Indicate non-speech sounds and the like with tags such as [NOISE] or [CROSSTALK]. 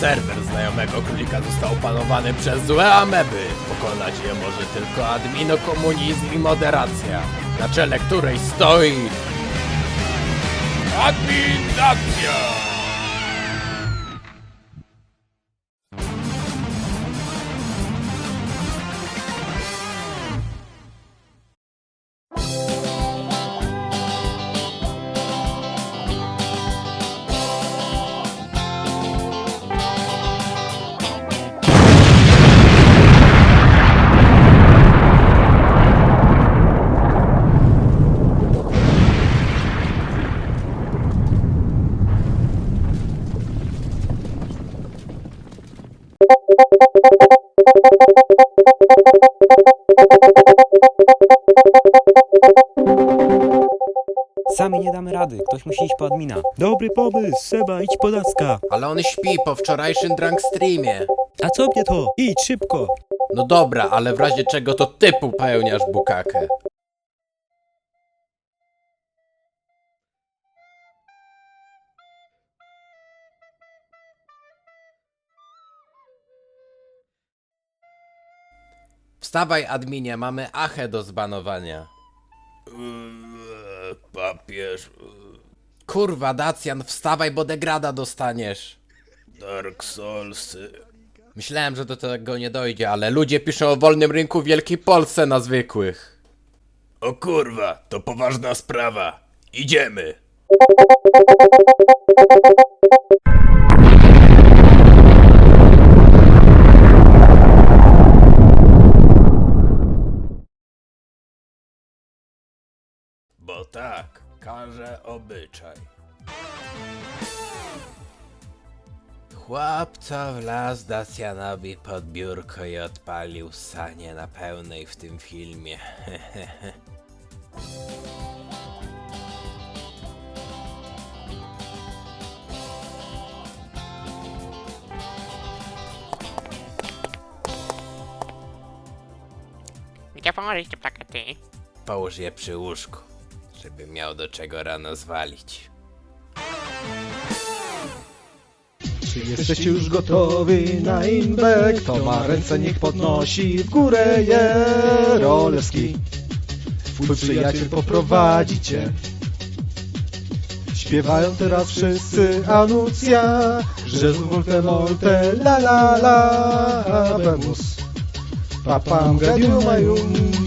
Serwer znajomego królika został opanowany przez złe ameby. Pokonać je może tylko adminokomunizm i moderacja, na czele której stoi... Adminacja! Sami nie damy rady, ktoś musi iść po admina. Dobry pomysł, Seba, idź po Laska. Ale on śpi po wczorajszym drunk streamie. A co mnie to? Idź szybko. No dobra, ale w razie czego to ty popełniasz bukakę. Wstawaj, adminie, mamy achę do zbanowania. Papież. Kurwa, Dacjan, wstawaj, bo degrada dostaniesz. Dark Soulsy. Myślałem, że do tego nie dojdzie, ale ludzie piszą o wolnym rynku w Wielkiej Polsce na zwykłych. O kurwa, to poważna sprawa. Idziemy. Tak, każe obyczaj. Chłopca wlazł Dacjanowi pod biurko i odpalił sanie na pełnej w tym filmie. [LAUGHS] Gdzie położyć te plakaty? Połóż je przy łóżku, żeby miał do czego rano zwalić. Czy jesteście już gotowi na imbę? Kto ma ręce niech podnosi. W górę je Rolewski. Twój przyjaciel poprowadzi cię. Śpiewają teraz wszyscy Anucja Że z volte molte la la la Habemus Papam gadium majum